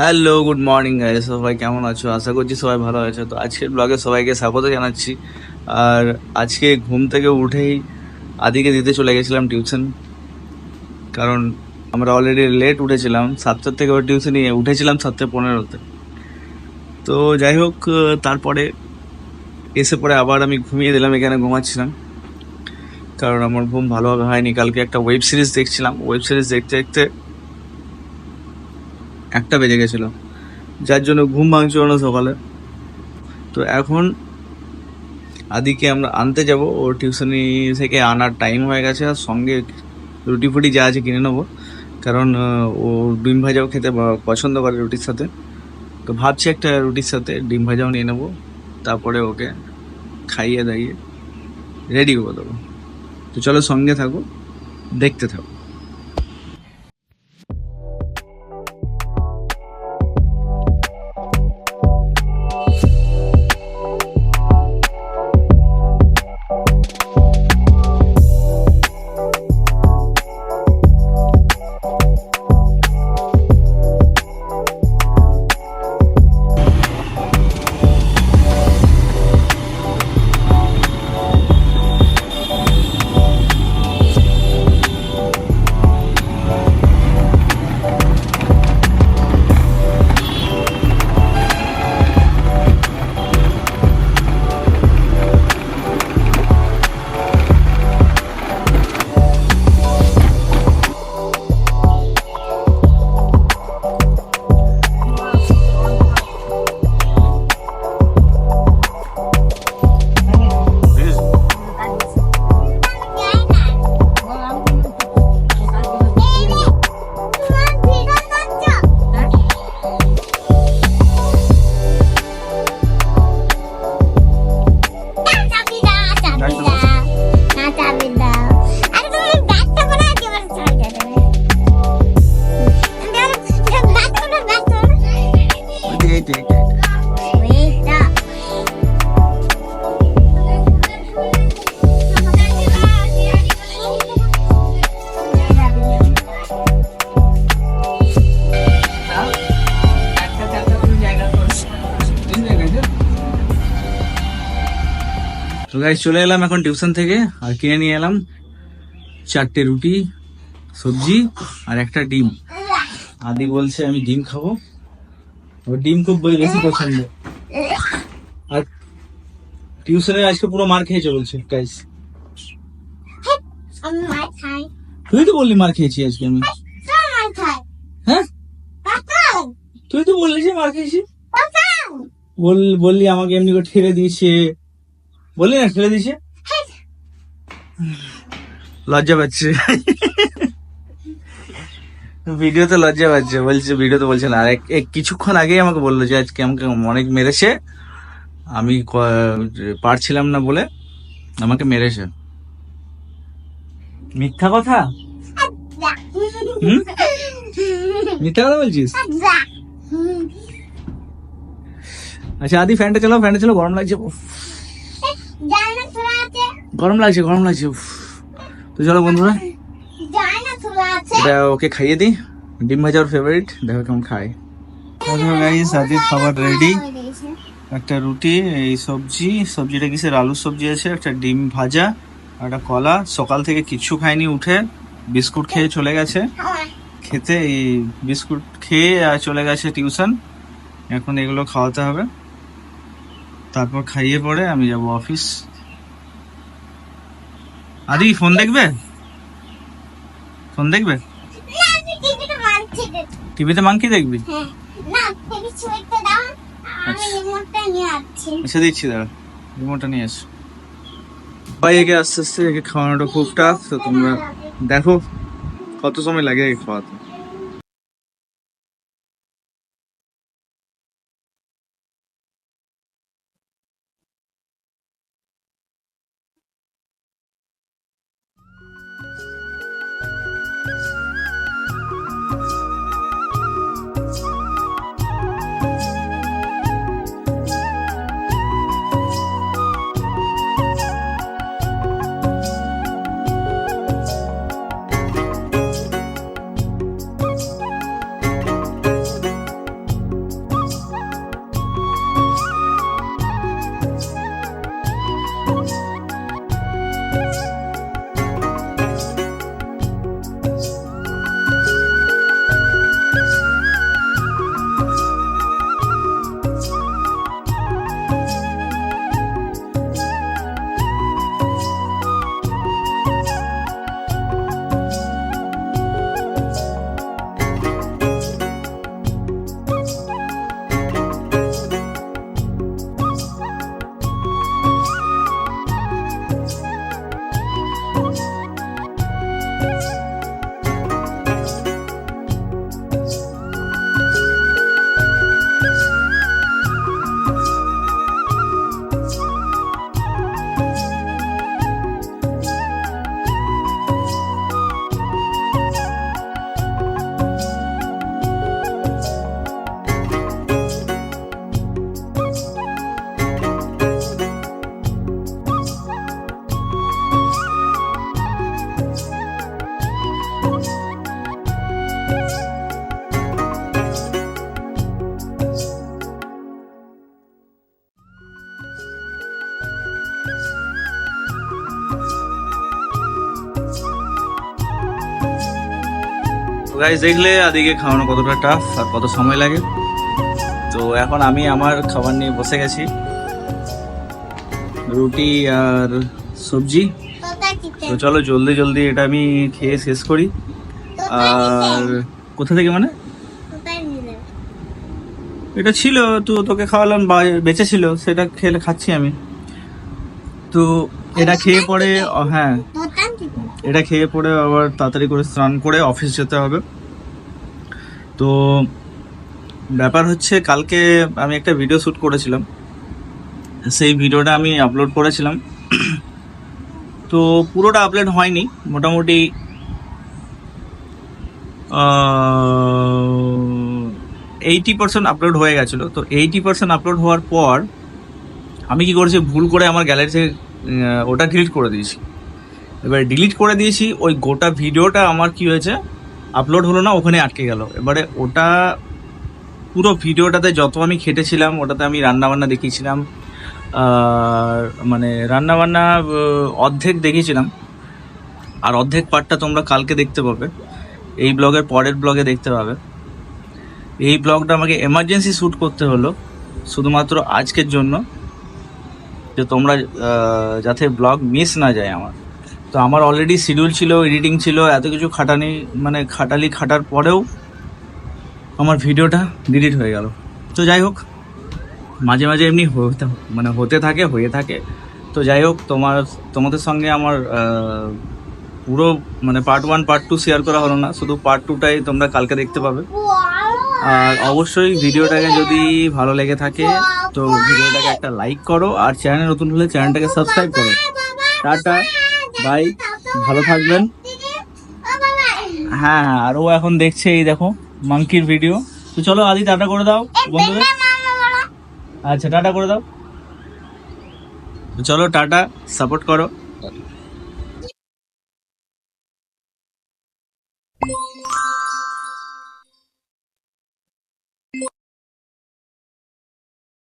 Hello good morning guys সবাই কেমন আছো? আশা করছি সবাই ভালো আছো। তো আজকের ব্লগে সবাইকে স্বাগত জানাচ্ছি। আর আজকে ঘুম থেকে উঠেই আদিকে দিতে চলে গেছিলাম টিউশন কারণ আমরা অলরেডি লেট উঠেছিলাম। সাতটার থেকে ওর টিউশনে উঠেছিলাম সাতটা পনেরোতে। তো যাই হোক, তারপরে এসে পরে আবার আমি ঘুমিয়ে দিলাম, এখানে ঘুমাচ্ছিলাম। কারণ আমার ঘুম ভালোভাবে হয়নি। কালকে একটা ওয়েব সিরিজ দেখছিলাম। ওয়েব সিরিজ দেখতে দেখতে একটা বেজে গেছিল। যার জন্য ঘুম ভাঙছিল না সকালে। তো এখন আদিকে আমরা আনতে যাব। ওর টিউশনি থেকে আনার টাইম হয়ে গেছে আর সঙ্গে রুটি ফুটি যা আছে কিনে নেব। কারণ, ও ডিম ভাজাও খেতে পছন্দ করে রুটির সাথে। তো ভাবছি একটা রুটির সাথে ডিম ভাজাও নিয়ে নেব। তারপরে ওকে খাইয়ে দাইয়ে রেডি করে দেবো। তো চলো সঙ্গে থাকো, দেখতে থাকো। গাইজ চলে এলাম এখন টিউশন থেকে, আর কিনে নিয়ে এলাম চারটে রুটি, সবজি আর একটা ডিম। আদি বলছে, আমি ডিম খাব। ও ডিম খুব বেশি পছন্দ। আর টিউশনে আজকে পুরো মার খেয়েছে বলছে গাইজ তুই তো বললি মার খেয়েছি আজকে আমি। হ্যাঁ? তুই তো বললি যে মার খেয়েছি। বল বললি আমাকে এমনি করে ঠেলে দিয়েছে। বললি না ঠেলে দিয়েছে? লজ্জা পাচ্ছে। ভিডিওতে লজ্জা পাচ্ছে বলছে ভিডিওতে বলছে না। আর এক- কিছুক্ষণ আগেই আমাকে বলল যে আজকে আমাকে অনেক মেরেছে। আমি পারছিলাম না বলে আমাকে মেরেছে। মিথ্যা কথা? মিথ্যা কথা বলছিস? আচ্ছা আদি ফ্যানটা চালাও ফ্যানটা চালাও গরম লাগছে। গরম লাগছে গরম লাগছে। তো চলো বন্ধুরা। এটা ওকে খাইয়ে দিই। ডিম ভাজা ওর ফেভারিট দেখো কেমন খায়। খাবার রেডি একটা রুটি, এই সবজি, সবজিটা কিসের? আলুর সবজি আছে, একটা ডিম ভাজা একটা কলা। সকাল থেকে কিচ্ছু খায়নি উঠে বিস্কুট খেয়ে চলে গেছে। খেতে এই বিস্কুট খেয়ে আর চলে গেছে টিউশন। এখন এগুলো খাওয়াতে হবে। তারপর খাইয়ে পরে আমি যাব অফিস আদি ফোন দেখবে? ফোন দেখবে? টিভিতে মাংকি দেখবি? এসে দিচ্ছি, দাঁড়া। রিমোটটা নিয়ে এসো। ভাই, একে আস্তে আস্তে একে খাওয়ানোটা খুব টাফ তো তোমরা দেখো কত সময় লাগে একে খাওয়াতে। গাইজ দেখলে আদিকে খাওয়ানো কতটা টাফ আর কত সময় লাগে। তো এখন আমি আমার খাবার নিয়ে বসে গেছি। রুটি আর সবজি। তো চলো জলদি জলদি এটা আমি খেয়ে শেষ করি। আর কোথা থেকে মানে? এটা ছিল তো তোকে খাওয়ালাম বা বেঁচে ছিল সেটা খেলে খাচ্ছি আমি। তো এটা খেয়ে পরে হ্যাঁ। এটা খেয়ে পরে আবার তাড়াতাড়ি করে স্নান করে অফিস যেতে হবে। তো ব্যাপার হচ্ছে কালকে আমি একটা ভিডিও শ্যুট করেছিলাম। সেই ভিডিওটা আমি আপলোড করেছিলাম। তো পুরোটা আপলোড হয়নি, মোটামুটি এইটি পার্সেন্ট আপলোড হয়ে গেছিল। তো এইটি পার্সেন্ট আপলোড হওয়ার পর আমি কি করেছি, ভুল করে আমার গ্যালারি থেকে ওটা ডিলিট করে দিয়েছি। এবারে ডিলিট করে দিয়েছি। ওই গোটা ভিডিওটা আমার কি হয়েছে? আপলোড হলো না, ওখানে আটকে গেল। এবারে ওটা পুরো ভিডিওটাতে যত আমি খেটেছিলাম, ওটাতে আমি রান্নাবান্না দেখিয়েছিলাম মানে রান্নাবান্না অর্ধেক দেখিয়েছিলাম। আর অর্ধেক পার্টটা তোমরা কালকে দেখতে পাবে। এই ব্লগের পরের ব্লগে দেখতে পাবে। এই ব্লগটা আমাকে এমার্জেন্সি শ্যুট করতে হলো, শুধুমাত্র আজকের জন্য, যে তোমরা যাতে ব্লগ মিস না যায় আমার। তো আমার অলরেডি শিডিউল ছিল এডিটিং ছিল, এত কিছু খাটানি মানে খাটালি খাটার পরেও আমার ভিডিওটা ডিলিট হয়ে গেল। তো যাই হোক, মাঝে মাঝে এমনি হতে মানে হতে থাকে, হয়ে থাকে। তো যাই হোক, তোমার, তোমাদের সঙ্গে আমার পুরো মানে part one part two share করা হলো না, শুধু পার্ট টুটাই তোমরা কালকে দেখতে পাবে। আর অবশ্যই ভিডিওটাকে যদি ভালো লেগে থাকে, তো ভিডিওটাকে একটা লাইক করো, আর চ্যানেল নতুন হলে চ্যানেলটাকে সাবস্ক্রাইব করো। টাটা। বাই ভালো থাকবেন। হ্যাঁ হ্যাঁ আর ও এখন দেখছে এই দেখো মাংকির ভিডিও তো চলো আদি টাটা করে দাও বন্ধুদের। আচ্ছা টাটা করে দাও। চলো টাটা সাপোর্ট করো।